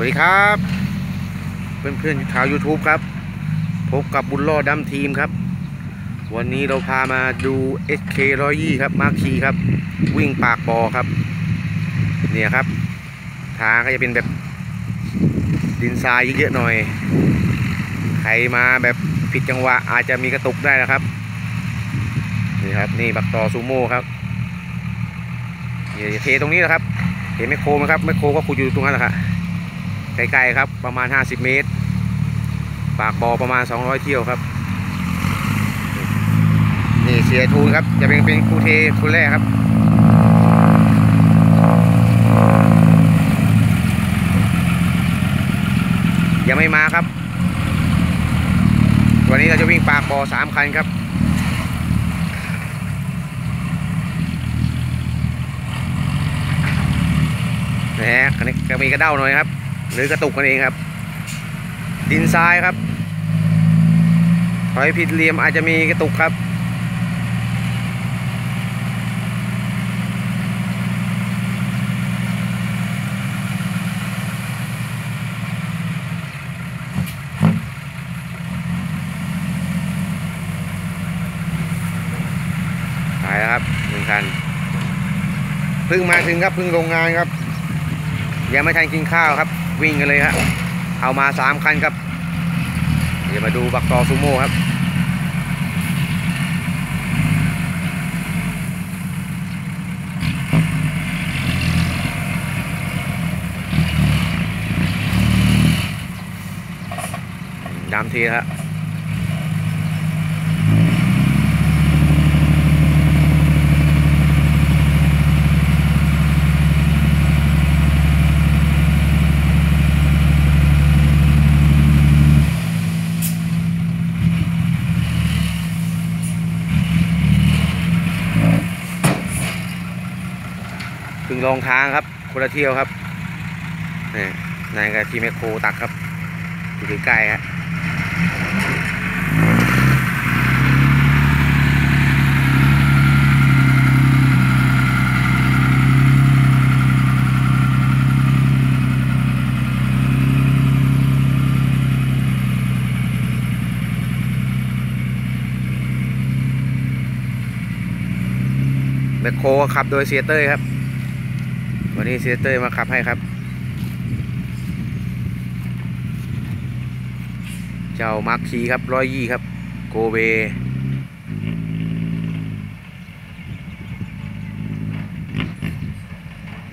วัสดีครับ เพื่อนๆชาว YouTube ครับ พบกับบุญรอดดำทีมครับ วันนี้เราพามาดู SK 120ครับมาร์คีครับ วิ่งปากบอครับ เนี่ยครับ ทางก็จะเป็นแบบดินทรายเยอะๆหน่อย ใครมาแบบผิดจังหวะอาจจะมีกระตุกได้นะครับ นี่ครับนี่บักต่อซูโม่ครับนี่เทตรงนี้นะครับเห็นแมโครไหมครับแมโครก็ขุดอยู่ตรงนั้นแหละครับ ไกลๆครับประมาณ 50 เมตร ปากบอประมาณ 200 เที่ยวครับ นี่เสียทูนครับ จะเป็นเป็นคูเทคนแรกครับยังไม่มาครับ วันนี้เราจะวิ่งปากบอสามคันครับ นะฮะคันนี้ก็มีกระเด้าหน่อยครับ หรือกระตุกกันเองครับ ดินทรายครับถอยผิดเหลี่ยมอาจจะมีกระตุกครับตายแล้วครับหนึ่งคันเพิ่งมาถึงครับเพิ่งโรงงานครับยังไม่ทันกินข้าวครับ วิ่งกันเลยครับเอามาสามคันครับ เดี๋ยวมาดูบักตอซูโม่ครับดำทีครับ ถึงลงทางครับคนละเที่ยวครับนี่นายกับทีมแมคโครตักครับอยู่ใกล้ๆฮะแมคโครขับโดยเซียเต้ยครับ วันนี้เซเต้ยมาขับให้ครับ เจ้ามาร์คีครับร้อยยี่ครับ โกเบ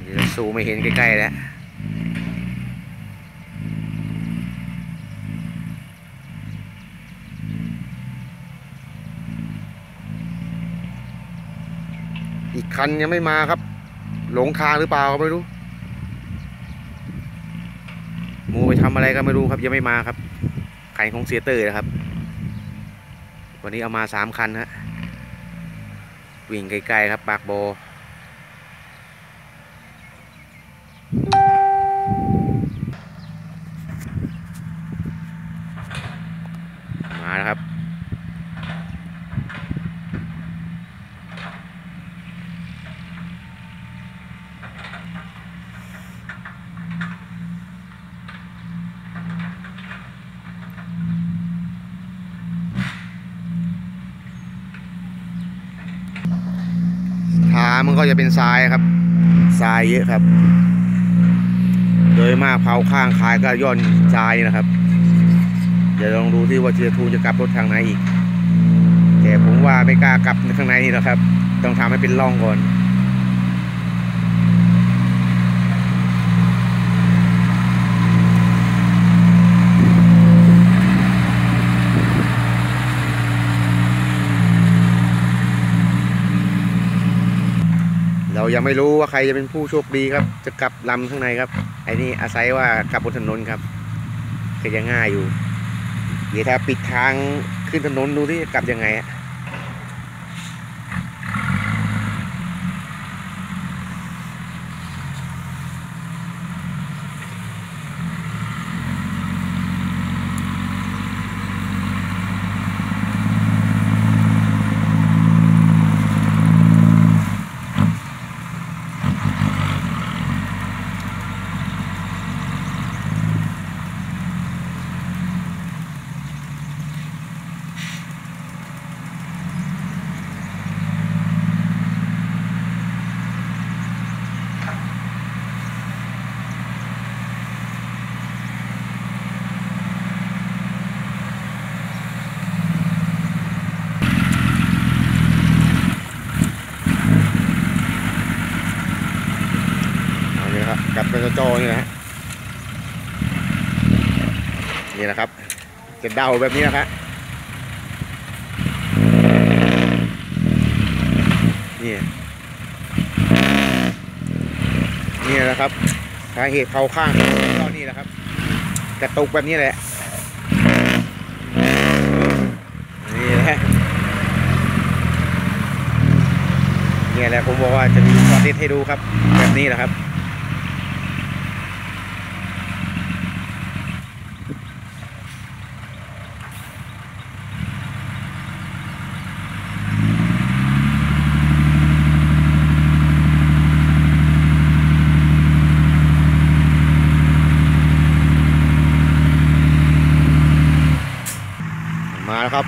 เดี๋ยวซูไม่เห็นใกล้ๆแล้วอีกคันยังไม่มาครับ หลงทางหรือเปล่าก็ไม่รู้มูไปทำอะไรก็ไม่รู้ครับยังไม่มาครับไข่ของเซียเตอร์นะครับ วันนี้เอามาสามคันฮะวิ่งไกลๆครับปากโบ มาแล้วครับ ทามันก็จะเป็นทรายครับทรายเยอะครับ โดยมากเผาข้างคายก็ย่อนทรายนะครับ เดี๋ยวลองดูที่ว่าเชียร์ทูจะกลับรถทางไหนอีก แต่ผมว่าไม่กล้ากลับข้างในนี่หรอกครับ ต้องทำให้เป็นร่องก่อน ยังไม่รู้ว่าใครจะเป็นผู้โชคดีครับ จะกลับลำข้างในครับ ไอ้นี่อาศัยว่ากลับบนถนนครับก็จะง่ายอยู่ เดี๋ยวถ้าปิดทางขึ้นถนนดูที่จะกลับยังไงอะ จอนี่นะนี่นะครับ จะเดาแบบนี้นะครับนี่นี่แหละครับสาเหตุเขาข้างก็นี่แหละครับกระตุกแบบนี้แหละนี่แหละนี่แหละผมบอกว่าจะมีคอนเทนต์ให้ดูครับ แบบนี้แหละครับ มาแล้วครับ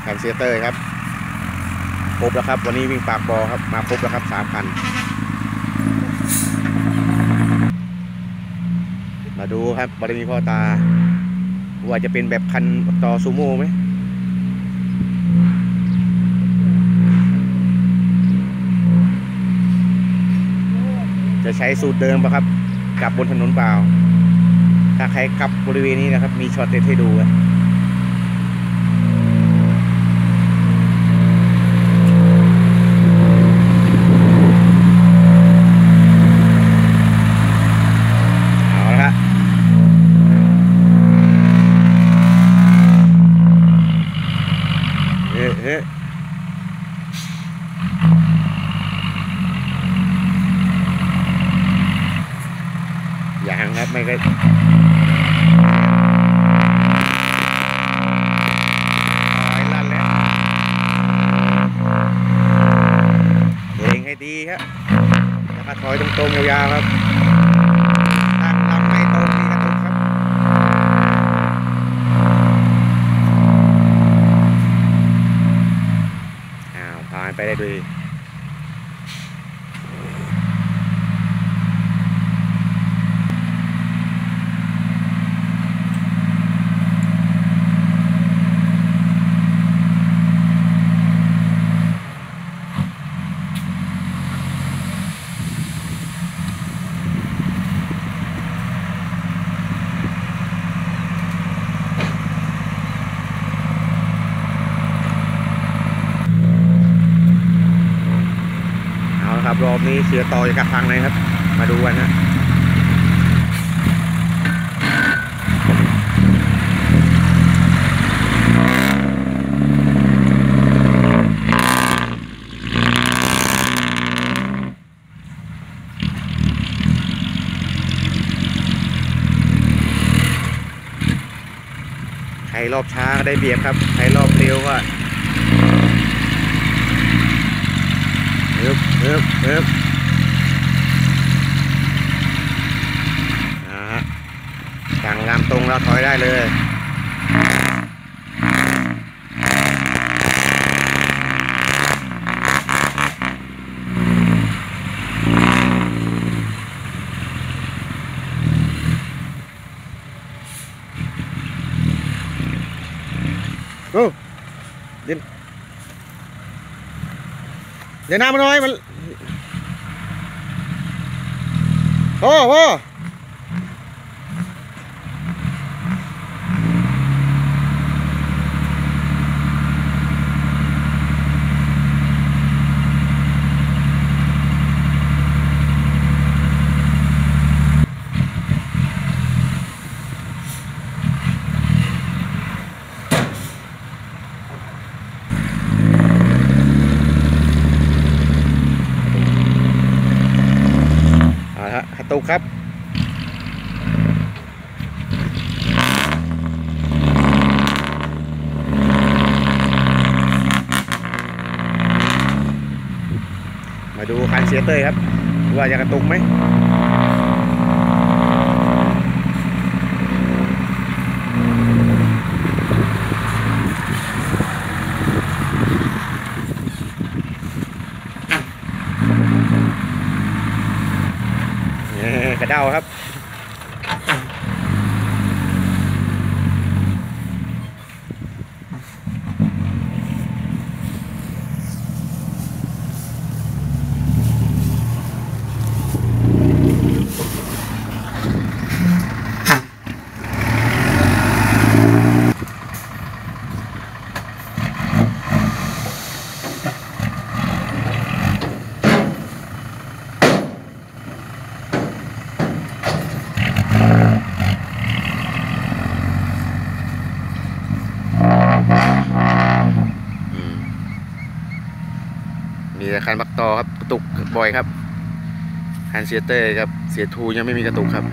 แผ่ นเซเตอร์ครับครบแล้วครับ วันนี้วิ่งปากบอครับมาครบแล้วครับสามคัน มาดูครับบารมีพ่อตา ว่าจะเป็นแบบคันต่อซูโม่ไหมจะใช้สูตรเดิมปะครับกลับบนถนนเปล่า ถ้าใครกลับบริเวณนี้นะครับ มีช็อตเด็ดให้ดูอะ เอาละครับเฮ้เฮ้ยังครับ ไม่ก็ถอยลั่นแล้ว เบรกให้ดีครับแล้วก็ถอยตรงๆยาวๆครับตั้งลำไม่ตรงมีกระตุกครับอ้าวผ่านไปได้ด้วยเอบนี้เสือต่อจะกระพังเลยครับ มาดูกันนะใครรอบช้าก็ได้เบียดครับ ใครรอบเร็วก็ฮึบฮึบฮึบนะฮะสั่งงาม ตรงแล้วถอยได้เลยโอ้เดี๋ยวเดี๋ยวน้ำมาหน่อยมันโอ้โหเอาละฮะกระตุก ครับ มาดูคันเสียเตยครับ ว่าจะกระตุกไหม เออกระเด้า ครับ เมีคันบักตอครับกระตุกบ่อยครับคันเสียเต้ครับเสียทูยังไม่มีกระตุกครับ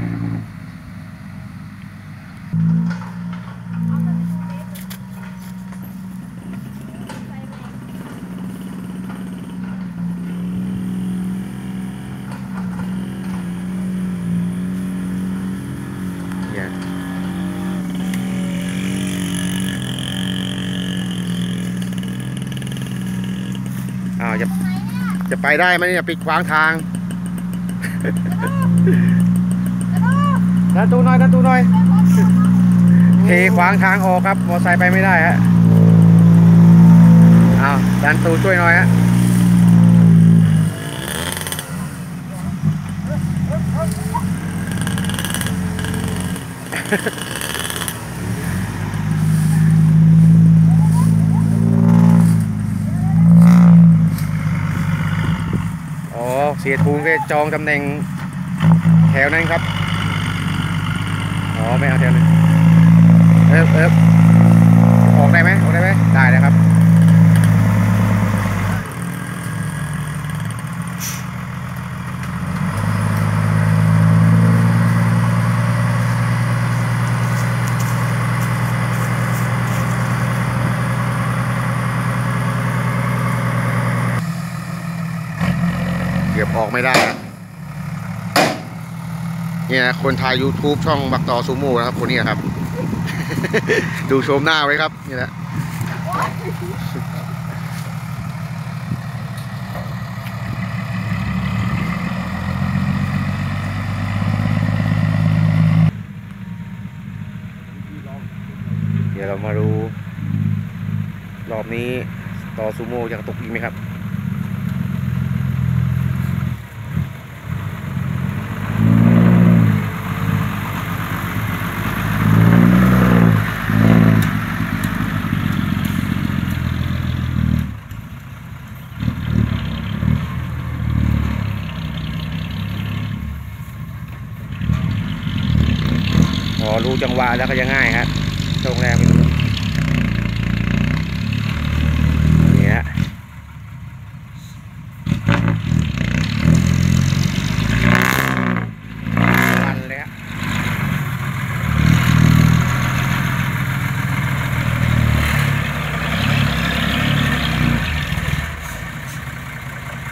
จะจะไปได้ไหมเนี่ยปิดขวางทางดันตูหน่อยดันตูหน่อยเทขวางทางออกครับ มอไซค์ไปไม่ได้ฮะอ้าวดันตูช่วยหน่อยฮะ อ๋อ เสียทูงก็จองตำแหน่งแถวนั้นครับ อ๋อไม่เอาแถวนั้นเอ๊บเอ๊บออกได้ไหมออกได้ไหมได้แล้วครับ เกือบออก ไม่ได้เนี่ยนะคนถ่าย YouTube ช่องบักต่อซูโม่นะครับคนนี้ครับ ดูชมหน้าไว้ครับนี่แหละเดี๋ยวเรามาดู รอบนี้ต่อซูโม่จะกระตุกอีกไหมครับ จังหวะแล้วก็จะง่ายครับช่วงแรกไม่รู้นี่ฮะวันเลยฮะ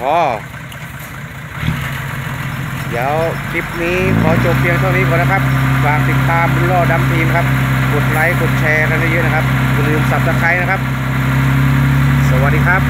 พอ เดี๋ยวค ลิปนี้ขอจบเพียงเท่านี้ก่อนนะครับ ฝากติดตามบุญล่อดำทีมครับ กดไลค์ กดแชร์กันเยอะๆนะครับ อย่าลืมสับตะไคร้นะครับ สวัสดีครับ